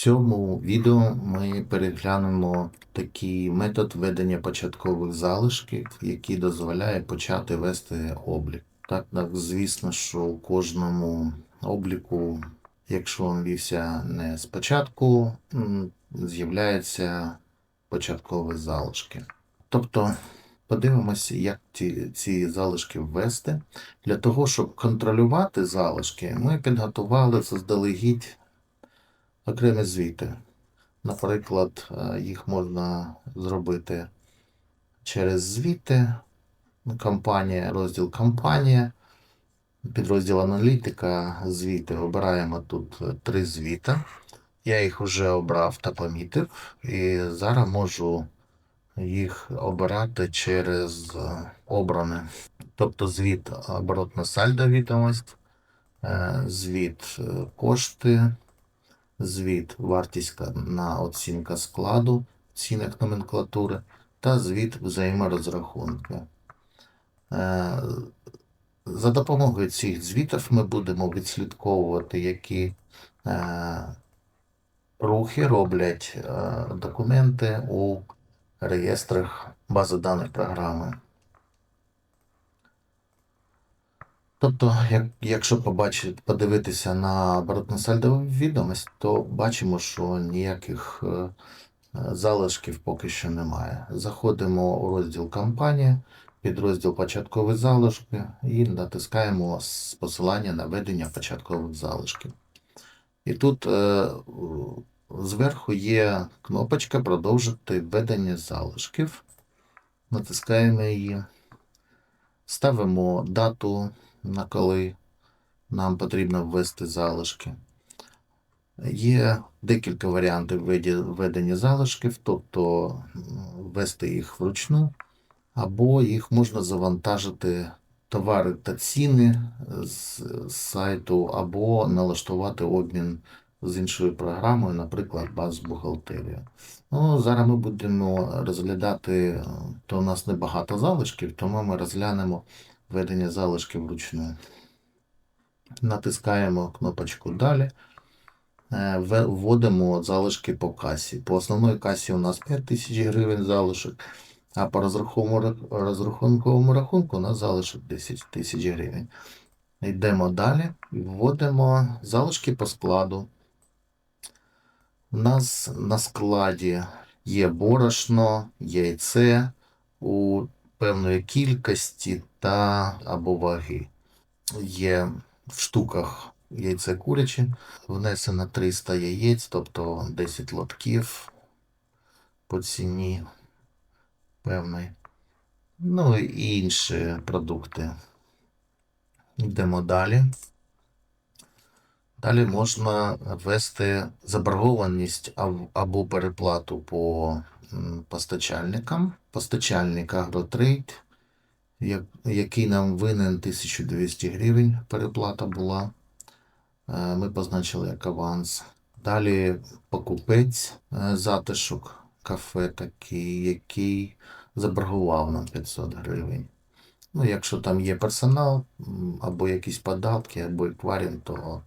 цьому відео ми переглянемо такий метод ведення початкових залишків, який дозволяє почати вести облік. Так, так, звісно, що у кожному обліку, якщо він вівся не спочатку, з'являються початкові залишки. Тобто подивимося, як ці, ці залишки ввести. Для того, щоб контролювати залишки, ми підготували заздалегідь окремі звіти. Наприклад, е, їх можна зробити через звіти, компанія, розділ компанія, підрозділ аналітика, звіти. Обираємо тут е, три звіта. Я їх вже обрав та помітив, і зараз можу їх обирати через е, обране. Тобто звіт оборотна сальдо відомість, звіт кошти, звіт вартість на оцінка складу, цінок номенклатури та звіт взаєморозрахунки. Е, За допомогою цих звітів ми будемо відслідковувати, які е, рухи роблять е, документи у реєстрах бази даних програми. Тобто, як, якщо побачити, подивитися на оборотно-сальдову відомість, то бачимо, що ніяких е, залишків поки що немає. Заходимо у розділ компанія, підрозділ початкові залишки і натискаємо с- посилання на ведення початкових залишків. І тут е, зверху є кнопочка продовжити введення залишків. Натискаємо її. Ставимо дату, на коли нам потрібно ввести залишки. Є декілька варіантів введення залишків, тобто ввести їх вручну, або їх можна завантажити товари та ціни з з сайту, або налаштувати обмін з іншою програмою, наприклад, баз бухгалтерія. Ну, зараз ми будемо розглядати, е, то у нас небагато залишків, тому ми розглянемо введення залишків вручну. Натискаємо кнопочку Далі. Е, Вводимо залишки по касі. По основної касі у нас 5 тисяч гривень залишок, а по розрахунковому, рахунку у нас залишок 10 тисяч гривень. Йдемо далі вводимо залишки по складу. У нас на складі є борошно, яйце у певної кількості та або ваги. Є в штуках яйце куряче, внесено 300 яєць, тобто 10 лотків по ціні певної. Ну і інші продукти. Йдемо далі. Далі можна ввести заборгованість або переплату по постачальникам. Постачальник Агротрейд, який нам винен 1200 гривень, переплата була. Е, Ми позначили як аванс. Далі покупець е, затишок кафе такий, який заборгував нам 500 гривень. Ну, якщо там є персонал, або якісь податки, або екваріум, то,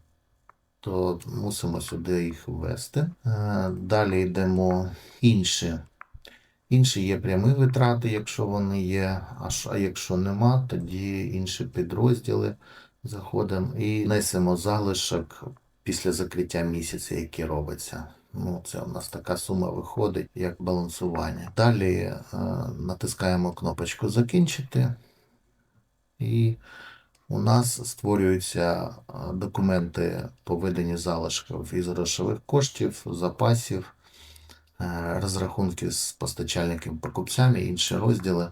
то мусимо сюди їх ввести. Е, Далі йдемо інші. Інші є прямі витрати, якщо вони є, а якщо нема, тоді інші підрозділи заходимо і несемо залишок після закриття місяця, який робиться. Ну, це у нас така сума виходить як балансування. Далі е, натискаємо кнопочку Закінчити. І у нас створюються е, документи по веденню залишків із грошових коштів, запасів, розрахунки з постачальниками, покупцями, інші розділи.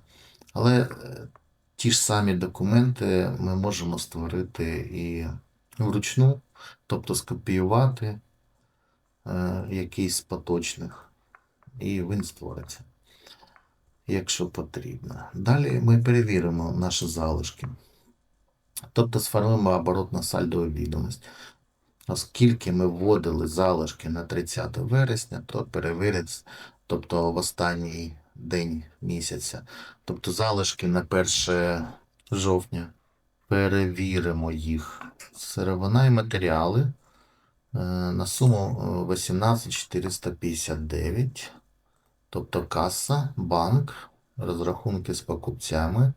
Але е, ті ж самі документи ми можемо створити і вручну, тобто скопіювати е, якийсь з поточних, і він створиться, якщо потрібно. Далі ми перевіримо наші залишки. Тобто сформуємо оборотно сальдову відомість. Оскільки ми вводили залишки на 30 вересня, то перевірять, тобто в останній день місяця. Тобто залишки на 1 жовтня. Перевіримо їх. Сировина і матеріали. е, на суму е, 18 459. Тобто каса, банк, розрахунки з покупцями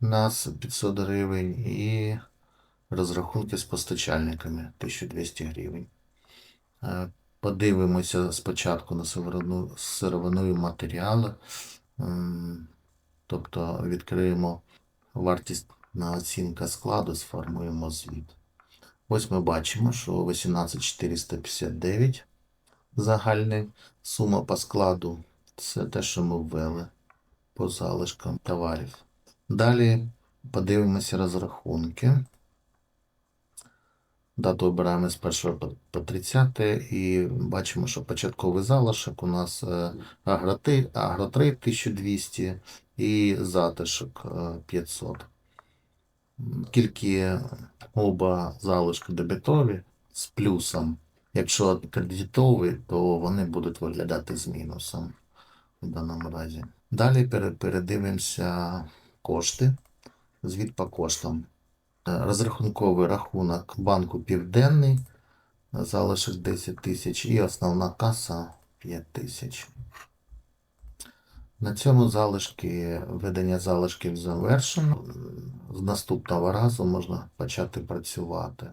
на с- 500 гривень і розрахунки з постачальниками 1200 гривень. Е, Подивимося спочатку на сировину, сировину і матеріали. Тобто відкриємо вартість на оцінка складу, сформуємо звіт. Ось ми бачимо, що 18459 загальна сума по складу. Це те, що ми ввели по залишкам товарів. Далі подивимося розрахунки. Дату обираємо з 1 по- по 30 і бачимо, що початковий залишок у нас е, агроти, агротрейд 1200 і затишок е, 500. Тільки оба залишки дебетові з плюсом. Якщо кредитові, то вони будуть виглядати з мінусом в даному разі. Далі передивимося кошти. Звіт по коштам. Е, Розрахунковий рахунок банку Південний, залишок 10 тисяч і основна каса 5 тисяч. На цьому залишки, ведення залишків завершено. З наступного разу можна почати працювати.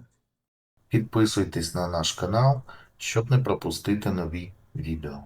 Підписуйтесь на наш канал, щоб не пропустити нові відео.